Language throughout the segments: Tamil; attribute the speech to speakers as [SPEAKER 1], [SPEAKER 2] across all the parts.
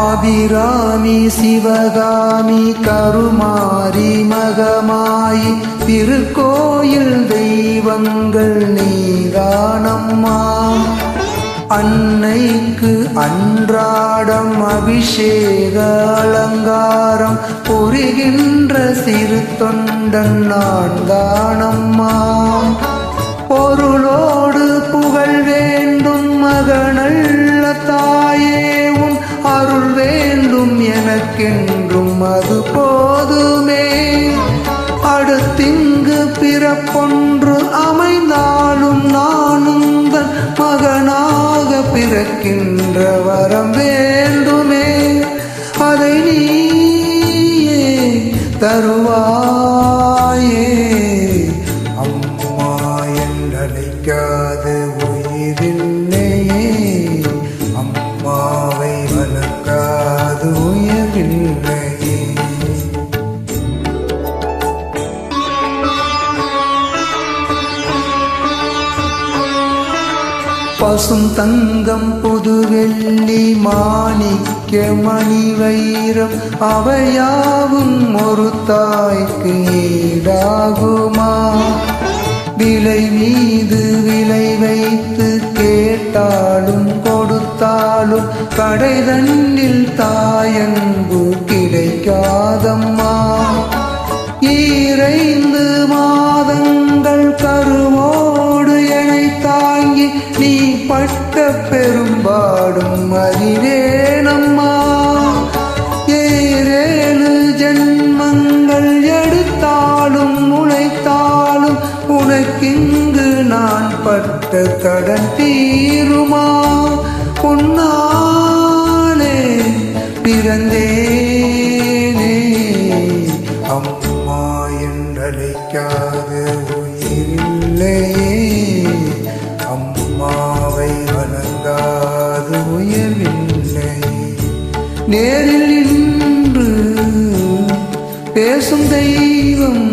[SPEAKER 1] அபிராமி சிவகாமி கருமாரி மகமாயி திருக்கோயில் தெய்வங்கள் நீதானம்மா அன்னைக்கு அன்றாடம் அபிஷேக அலங்காரம் புரிகின்ற சிறு தொண்டன் நான் தானம்மா பொருளோடு புகழ் வேண்டும் மகனல்லத்தான் எனக்கென்றும் அது போதுமே. அடுத்திங்கு பிறப்பொன்று அமைந்தாலும் நானும் தன் மகனாக பிறக்கின்ற வரம் வேண்டுமே. அதை நீயே தருவாயே. அம்மா என்றழைக்காது உயிரில்லையே அம்மாவை வளர்க்காது உயிர் பாசும் தங்கம் புது வெள்ளி மாணிக்க மணி வைரம் அவையாவும் ஒரு தாய்க்கு ஈடாகுமா? விலை மீது விலை வைத்து கேட்டாலும் கொடுத்தாலும் கடை தன்னில் தாயன்பு கிடைக்காதம்மா. ஈரை பட்ட பெரும்பாடும் அறிவேனம்மா ஏழு ஜென்மங்கள் எடுத்தாலும் முளைத்தாலும் உனக்கிங்கு நான் பட்ட கடன் தீருமா? உன்னாலே பிறந்தேனே. அம்மா என்றழைக்காத உயிரில்லையே அம்மாவை வணங்காது உயர்வில்லை. நேரில் இன்று பேசும் தெய்வம்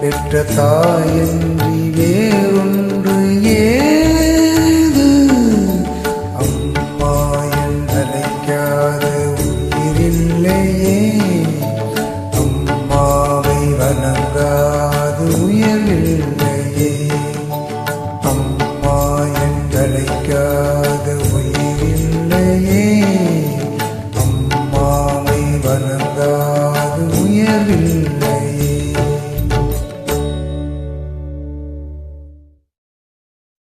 [SPEAKER 1] பெற்ற தாயன்றி